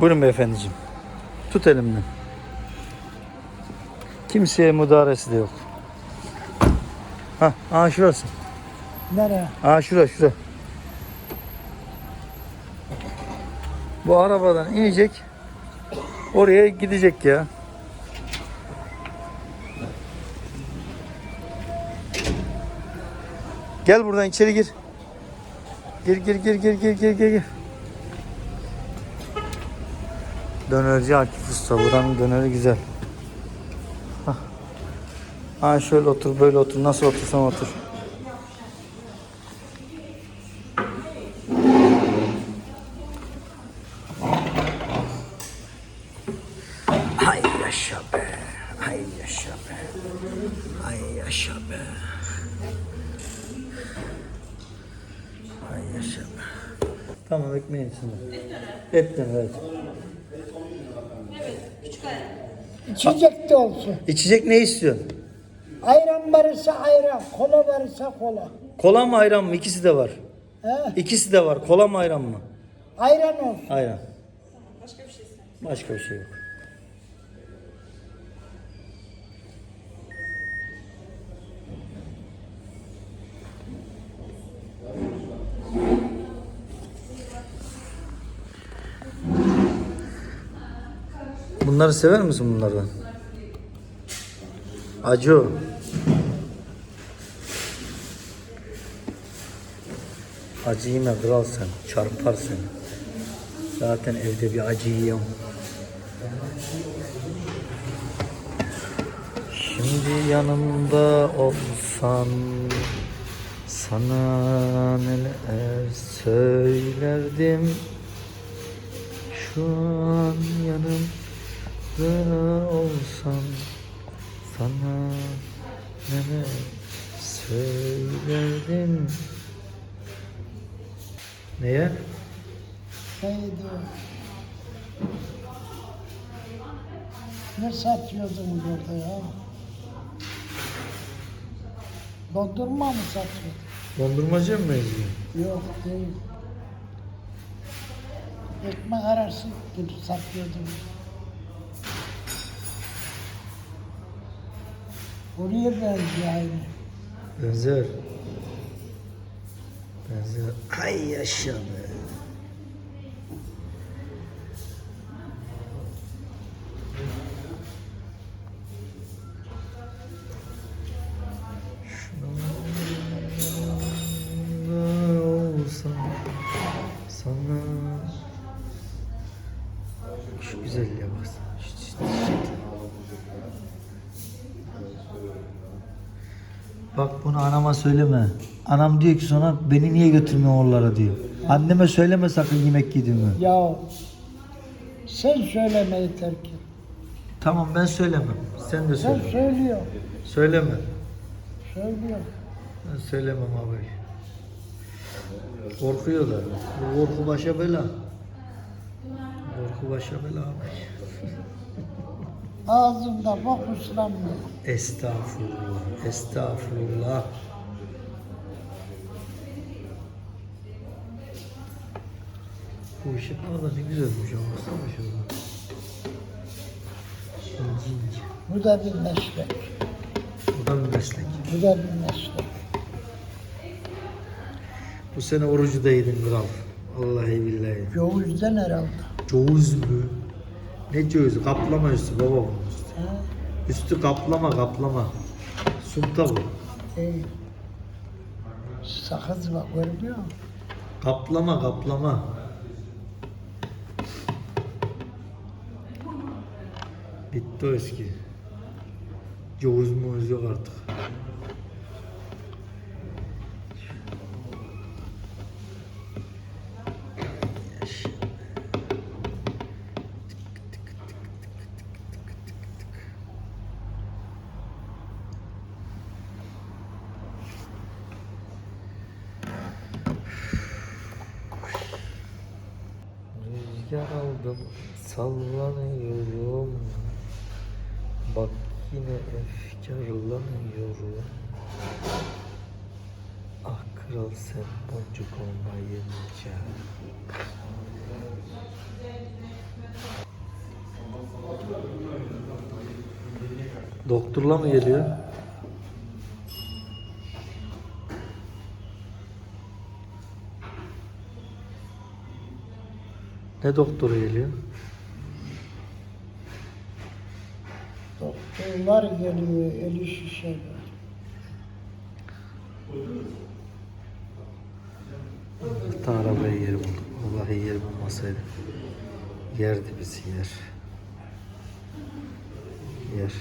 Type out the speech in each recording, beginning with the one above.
Buyurun beyefendiciğim. Tut elimden. Kimseye müdahalesi de yok. Hah, aa şurası. Nereye? Aa şura şura. Bu arabadan inecek. Oraya gidecek ya. Gel buradan içeri gir. Gir gir gir gir gir gir gir. Dönerci Akif Usta. Buranın döneri güzel. Hah. Ha şöyle otur böyle otur. Nasıl otursan otur. Ay yaşa be. Ay yaşa be. Ay yaşa be. Ay yaşa be. Tamam ekmeğin içinde. Etten evet. İçecek de olsun. İçecek ne istiyorsun? Ayran varsa ayran, kola varsa kola. Kola mı ayran mı? İkisi de var. He? İkisi de var. Kola mı ayran mı? Ayran olsun. Ayran. Başka bir şey yok. Bunları sever misin bunlardan? Acı. Acı yeme kral sen. Zaten evde bir acı yiyorum. Şimdi yanımda olsan sana neler söylerdim Şu an yanımda olsan sana neler söylerdim Neye? Neydi o? Ne satıyordun burada ya? Dondurma mı satıyordun? Dondurmacı mı benziyor? Yok değil. Ekmek arası gibi Oraya benziyor aynı. Benzer. Benzer. Ay yaşa be. Bak bunu anama söyleme. Anam diyor ki sonra beni niye götürmüyor oralara diyor. Anneme söyleme sakın yemek yediğimi. Ya sen söyleme yeter ki. Tamam ben söylemem. Sen de Sen söyle. söylüyor. Söyleme. Söylüyor. Ben söylemem abi. Korkuyorlar. Bu korku başa bela. Korku başa bela abi. Ağzında bok. Estağfurullah. Estağfurullah. Bu ışık da ne güzelmiş ama baksana şurada. İnci inci. Bu da bir meslek. Bu da bir meslek. Bu da bir meslek. Bu sene orucu da yedin kral. Vallahi billahi. Cevizden herhalde. Ceviz mü? Ne cevizi? Kaplama üstü baba bunun üstü. Ha? Üstü kaplama kaplama. Sunta bu. Şey, sakız var görmüyor musun? Kaplama kaplama. Bitti o eski. Ceviz muviz yok artık. kırılsın boncuk olmayınca. Doktorla mı geliyor? Ne doktoru geliyor? Doktorlar geliyor, eli şişe. Yer bulduk. Vallahi yer bulmasaydı. Yerdi bizi yer. Yer.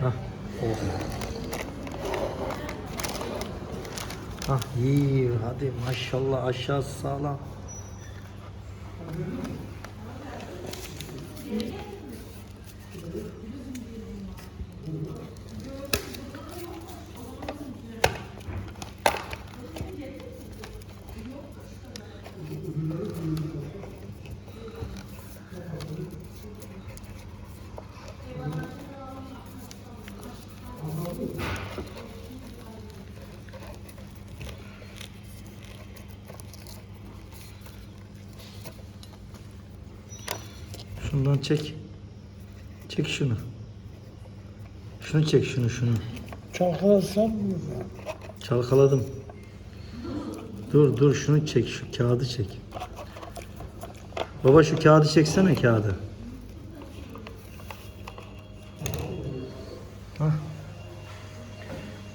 Hah, oh. Hah, iyi. Hadi maşallah aşağısı sağlam. Şundan çek. Çek şunu. Şunu çek şunu şunu. Çalkalasam mı? Çalkaladım. Dur dur şunu çek şu kağıdı çek. Baba şu kağıdı çeksene kağıdı. Hah.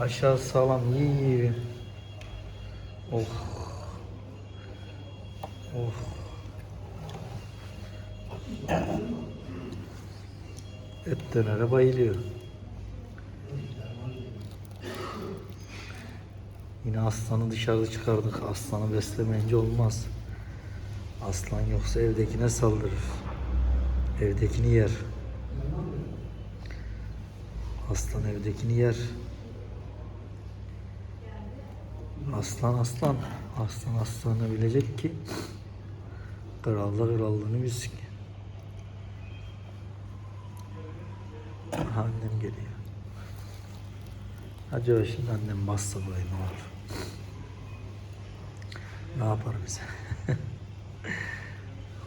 Aşağı sağlam iyi iyi. Oh. Oh. Et dönere bayılıyor. Yine aslanı dışarı çıkardık. Aslanı beslemeyince olmaz. Aslan yoksa evdekine saldırır. Evdekini yer. Aslan evdekini yer. Aslan aslan. Aslan aslanı bilecek ki krallık krallığını bilsin. Annem geliyor. Acaba şimdi annem bassa burayı ne olur? Ne yapar bize?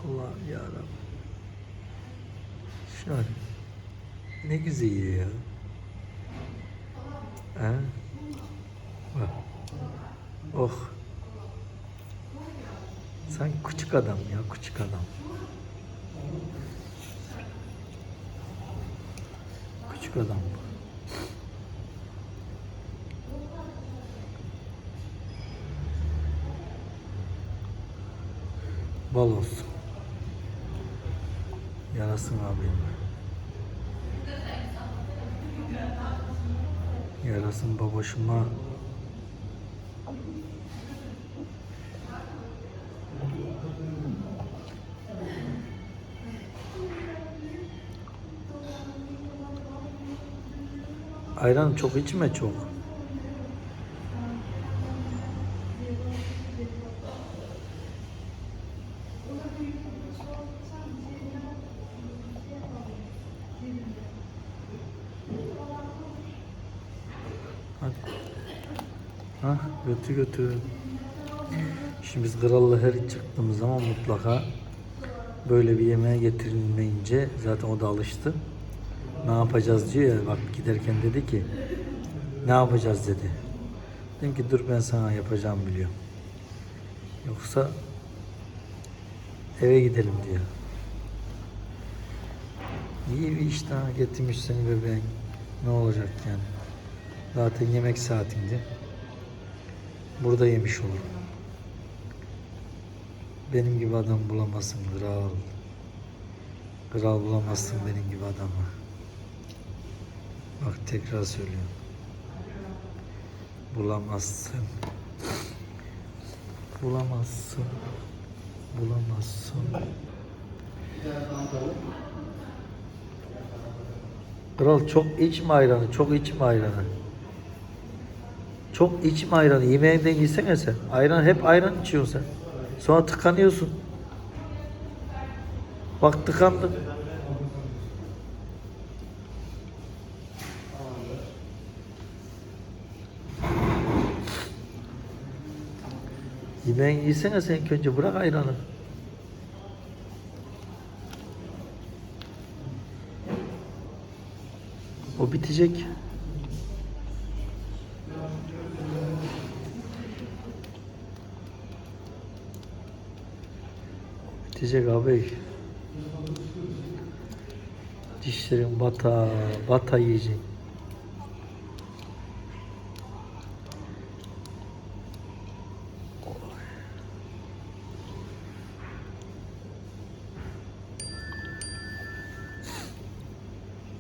Allah'ım yarabbim. Şu an ne güzel yiyor ya. He? Oh. Sen küçük adam ya küçük adam. Küçük adam bu. Bal olsun. Yarasın abim. Yarasın babaşıma. Ayran çok içme çok. Hadi. Ha, götür götür. Şimdi biz kralla her çıktığımız zaman mutlaka böyle bir yemeğe getirilmeyince zaten o da alıştı. Ne yapacağız diyor ya bak giderken dedi ki ne yapacağız dedi. Dedim ki dur ben sana yapacağım biliyorum. Yoksa eve gidelim diyor. İyi bir iş daha getirmiş seni bebeğin. Ne olacak yani? Zaten yemek saatinde. Burada yemiş olur. Benim gibi adam bulamazsın kral. Kral bulamazsın benim gibi adamı. Bak tekrar söylüyorum. Bulamazsın. Bulamazsın. Bulamazsın. Kral çok içme ayranı, çok içme ayranı. Çok içme ayranı. Yemeğinden yesene sen. Ayran hep ayran içiyorsun sen. Sonra tıkanıyorsun. Bak tıkandın. Yemeğini yesene sen önce bırak ayranı. O bitecek. Bitecek abi. Dişlerin bata, bata yiyecek.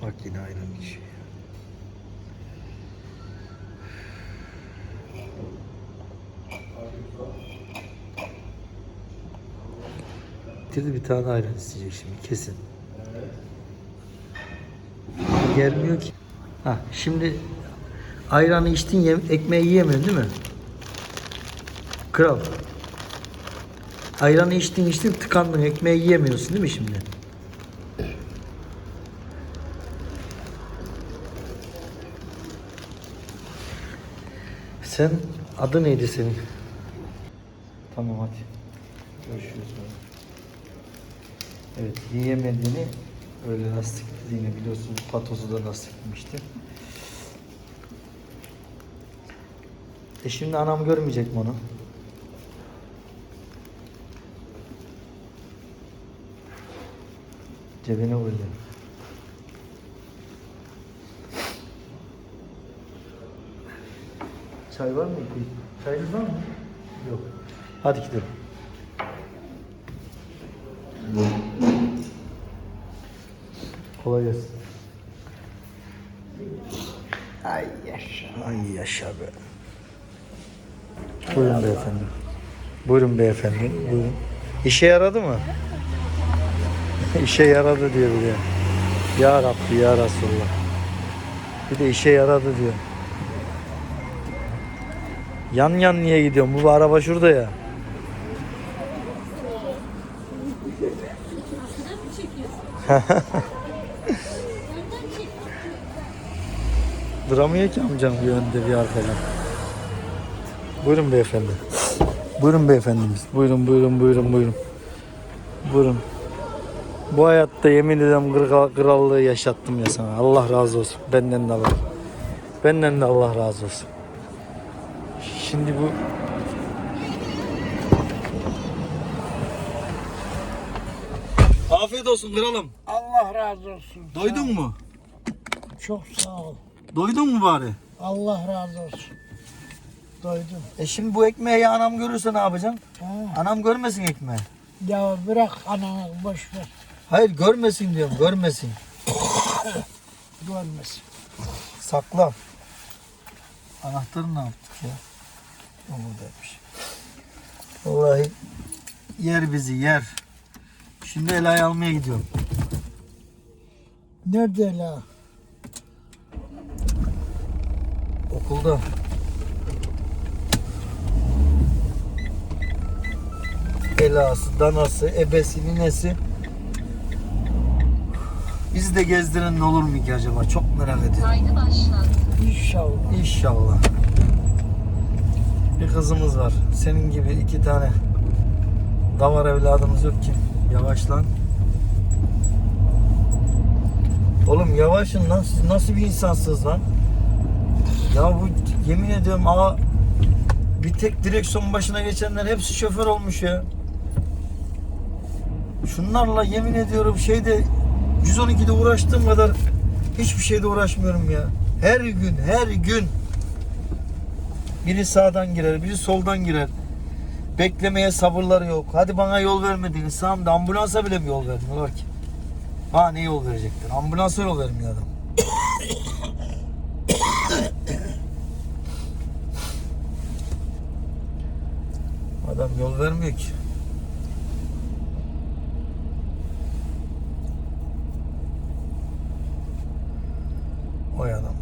Bak yine ayran içiyor. Bitirdi bir tane ayran isteyecek şimdi kesin. Gelmiyor ki. Ha şimdi ayranı içtin yem, ekmeği yiyemiyorsun değil mi? Kral. Ayranı içtin içtin tıkandın ekmeği yiyemiyorsun değil mi şimdi? Sen adı neydi senin? Tamam hadi. Görüşürüz. Evet yiyemediğini öyle lastiklediğini biliyorsunuz patosu da lastiklemişti. E şimdi anam görmeyecek mi onu? Cebine koydu. Çay var mı? Çayınız var mı? Yok. Hadi gidelim. Kolay gelsin. Ay yaşa. Ay yaşa be. Buyurun beyefendi. Buyurun beyefendi. Buyurun. İşe yaradı mı? işe yaradı diyor bir de. Ya Rabbi ya Resulullah. Bir de işe yaradı diyor. Yan yan niye gidiyorsun? Bu araba şurada ya. Duramıyor ki amcam bir önde bir arkada. Buyurun beyefendi. Buyurun beyefendimiz. Buyurun buyurun buyurun buyurun. Buyurun. Bu hayatta yemin ederim kral- krallığı yaşattım ya sana. Allah razı olsun. Benden de Allah. Benden de Allah razı olsun. Şimdi bu Afiyet olsun kralım. Allah razı olsun. Doydun mu? Çok sağ ol. Doydun mu bari? Allah razı olsun. Doydum. E şimdi bu ekmeği anam görürse ne yapacaksın? Ha. Anam görmesin ekmeği. Ya bırak ananı boş ver. Hayır görmesin diyorum görmesin. Görmesin. Sakla. Anahtarı ne yaptık ya? O buradaymış. Vallahi yer bizi yer. Şimdi Ela'yı almaya gidiyorum. Nerede la? Okulda. Elası, danası, ebesi, ninesi. Bizi de gezdirin ne olur mu ki acaba? Çok merak ediyorum. Kaydı başlat. İnşallah. İnşallah. Bir kızımız var. Senin gibi iki tane davar evladımız yok ki. Yavaş lan. Oğlum yavaşın lan. Siz nasıl bir insansınız lan? Ya bu yemin ediyorum aa bir tek direksiyon başına geçenler hepsi şoför olmuş ya. Şunlarla yemin ediyorum şeyde 112'de uğraştığım kadar hiçbir şeyde uğraşmıyorum ya. Her gün, her gün. Biri sağdan girer, biri soldan girer. Beklemeye sabırları yok. Hadi bana yol vermediniz. Sağımda ambulansa bile mi yol vermiyorlar ki? Bana ne yol verecekler? Ambulansa yol vermiyor adam. adam yol vermiyor ki. Oy adam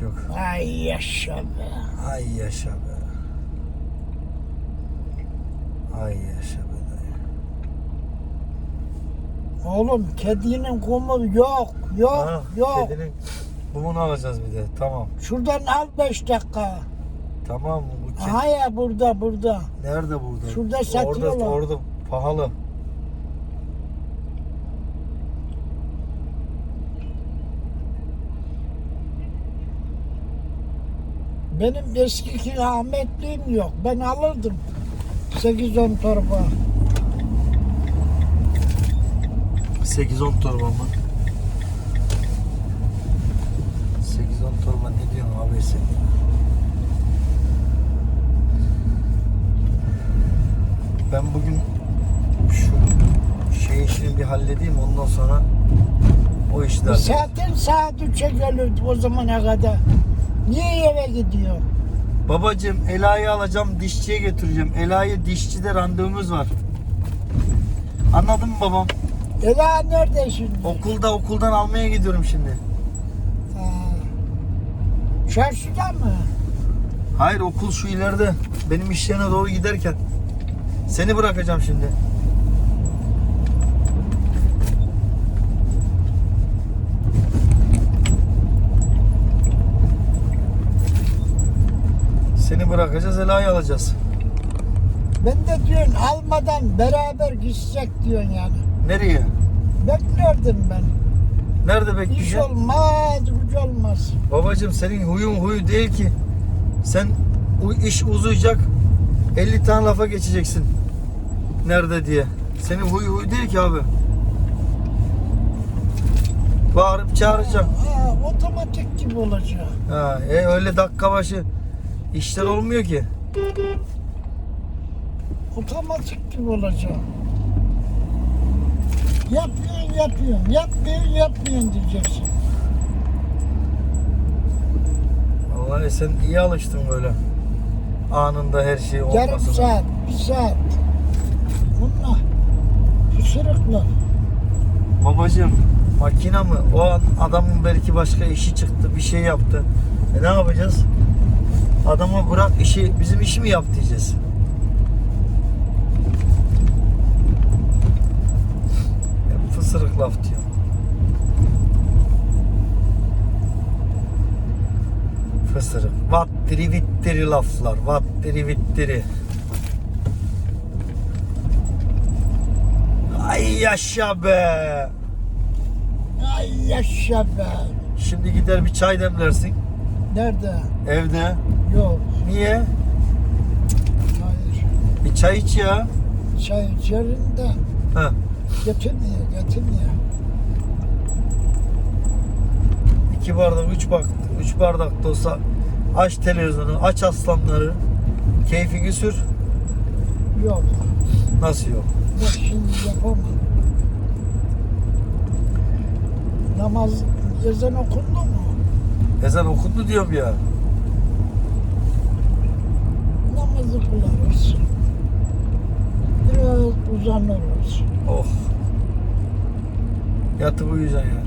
yok. Ay yaşa be. Ay yaşa be. Ay yaşa be dayı. Oğlum kedinin kumu yok. Yok. Ha, yok. Kedinin kumunu alacağız bir de. Tamam. Şuradan al beş dakika. Tamam. Bu Aha ya burada burada. Nerede burada? Şurada satıyorlar. Orada, orada pahalı. Benim eski kirametliğim yok. Ben alırdım. 8-10 torba. 8-10 torba mı? 8-10 torba ne diyorsun abi sen? Ben bugün şu şey işini bir halledeyim ondan sonra o işi de halledeyim. Zaten saat 3'e gelirdi o zamana kadar. Niye eve gidiyor? Babacım Ela'yı alacağım dişçiye götüreceğim. Ela'yı dişçide randevumuz var. Anladın mı babam? Ela nerede şimdi? Okulda okuldan almaya gidiyorum şimdi. Ha. Çarşıda mı? Hayır okul şu ileride. Benim iş yerine doğru giderken. Seni bırakacağım şimdi. Seni bırakacağız, Ela'yı alacağız. Ben de diyorsun almadan beraber gitsek diyorsun yani. Nereye? Beklerdim ben. Nerede İş bekleyeceğim? olmaz, güç olmaz. Babacım senin huyun huyu değil ki. Sen bu iş uzayacak. 50 tane lafa geçeceksin. Nerede diye. Senin huyu huyu değil ki abi. Bağırıp çağıracağım. Ha, otomatik gibi olacak. Ha, e, öyle dakika başı işler olmuyor ki. Otomatik gibi olacak. Yapıyorsun, yapıyorsun. Yapmıyorsun, yapmıyorsun diyeceksin. Vallahi sen iyi alıştın böyle. Anında her şey Yarım olmasın. saat, bir saat. Bunlar pısırıklar. Babacım makina mı? O adamın belki başka işi çıktı, bir şey yaptı. E ne yapacağız? Adama bırak işi, bizim işi mi yap diyeceğiz. Fısırık laf diyor. Fısırık. Vattiri vittiri laflar. Vattiri vittiri. Ay yaşa be. Ay yaşa be. Şimdi gider bir çay demlersin Nerede? evde. Yok, Niye? hayır. Bir çay iç ya. Çay içerim de Ha. getirmiyor, getirmiyor. İki bardak, üç bardak, üç bardak da olsa aç televizyonu, aç aslanları. Keyfi güsür. Yok, Nasıl yok? yok şimdi yapamam. Namaz, ezan okundu mu? Ezan okundu diyorum ya. Namazı kılarız. Biraz uzanırız. Oh. Yatıp uyuyacaksın yani.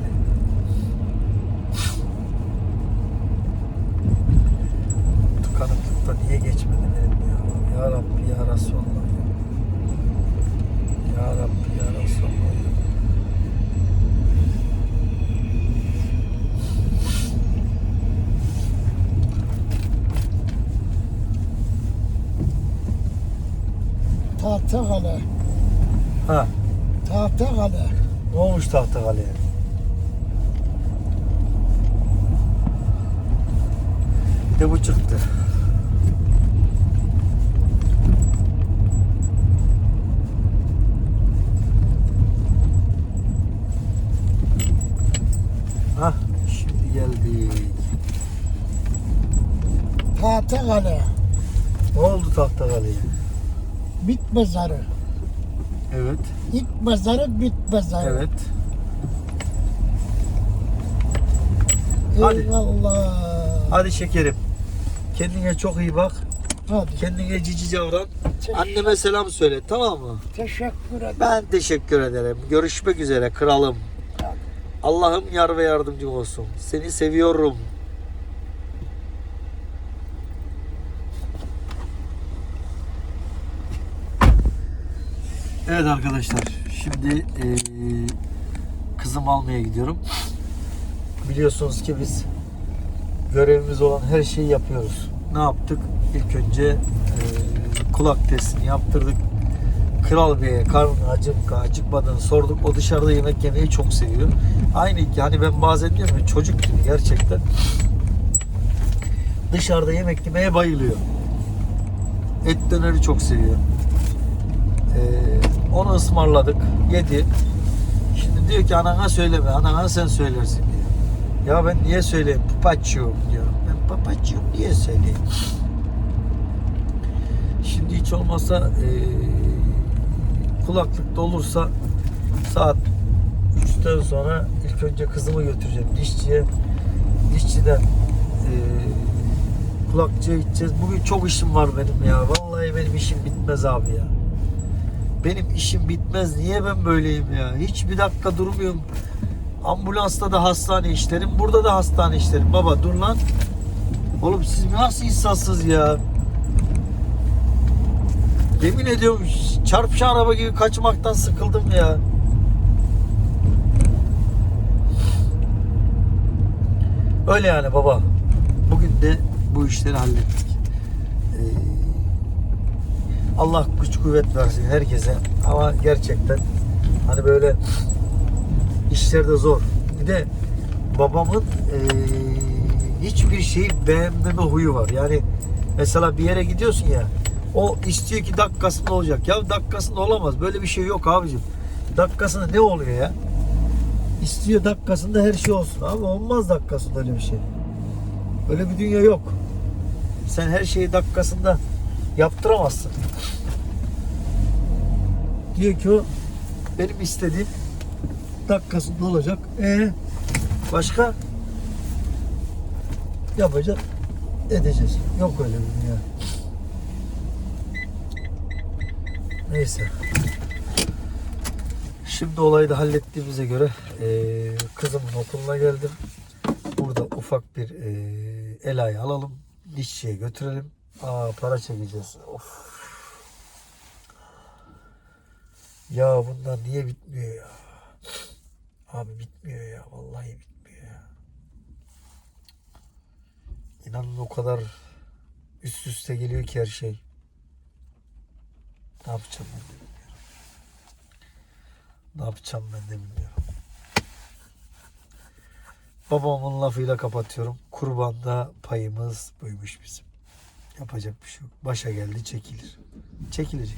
Tıkanıklıkta niye geçmedi benim ya? Ya Rabbi ya Resulallah. Ya Rabbi ya Resulallah. Tahtakale, Ha, Tahtakale. ne olmuş Tahtakale'ye? Bir de bu çıktı. Hah, şimdi geldik. Tahtakale. Ne oldu Tahtakale'ye? Bit pazarı. Evet, İlk pazarı bit pazarı. evet. Hadi. Eyvallah. Hadi şekerim. Kendine çok iyi bak. Hadi. Kendine cici davran. Teşekkür- Anneme selam söyle tamam mı? Teşekkür ederim. Ben teşekkür ederim. Görüşmek üzere kralım. Allah'ım yar ve yardımcım olsun. Seni seviyorum. Evet arkadaşlar. Şimdi eee kızım almaya gidiyorum. Biliyorsunuz ki biz görevimiz olan her şeyi yapıyoruz. Ne yaptık? İlk önce e, kulak testini yaptırdık. Kral Bey'e karnı acık acıkmadığını sorduk. O dışarıda yemek yemeyi çok seviyor. Aynı ki hani ben bazen diyorum ya çocuk gibi gerçekten dışarıda yemek yemeye bayılıyor. Et döneri çok seviyor. Ee, onu ısmarladık. Yedi. Şimdi diyor ki anana söyleme. Anana sen söylersin diyor. Ya ben niye söyleyeyim? Papaçıyorum diyor. Ben papaçıyorum niye söyleyeyim? Şimdi hiç olmazsa eee kulaklıkta olursa saat 3'ten sonra ilk önce kızımı götüreceğim dişçiye. Dişçiden eee kulakçıya gideceğiz. Bugün çok işim var benim ya. Vallahi benim işim bitmez abi ya. Benim işim bitmez. Niye ben böyleyim ya? Hiç bir dakika durmuyorum. Ambulansta da hastane işlerim. Burada da hastane işlerim. Baba dur lan. Oğlum siz nasıl insansız ya? Yemin ediyorum çarpışan araba gibi kaçmaktan sıkıldım ya. Öyle yani baba. Bugün de bu işleri hallettik. Allah güç kuvvet versin herkese. Ama gerçekten hani böyle işler de zor. Bir de babamın eee, hiçbir şeyi beğenmeme huyu var. Yani mesela bir yere gidiyorsun ya o istiyor ki dakikasında olacak. Ya dakikasında olamaz. Böyle bir şey yok abicim. Dakikasında ne oluyor ya? İstiyor dakikasında her şey olsun. Abi olmaz dakikasında öyle bir şey. Öyle bir dünya yok. Sen her şeyi dakikasında yaptıramazsın. Diyor ki o benim istediğim dakikasında olacak. E başka yapacak edeceğiz. Yok öyle bir dünya. Neyse. Şimdi olayı da hallettiğimize göre eee, kızımın okuluna geldim. Burada ufak bir eee el ayı alalım. Dişçiye götürelim. Aa para çekeceğiz. Of. Ya bunlar niye bitmiyor ya? Abi bitmiyor ya. Vallahi bitmiyor ya. İnanın o kadar üst üste geliyor ki her şey. Ne yapacağım ben de bilmiyorum. Ne yapacağım ben de bilmiyorum. Babamın lafıyla kapatıyorum. Kurbanda payımız buymuş bizim. Yapacak bir şey yok. Başa geldi çekilir. Çekilecek.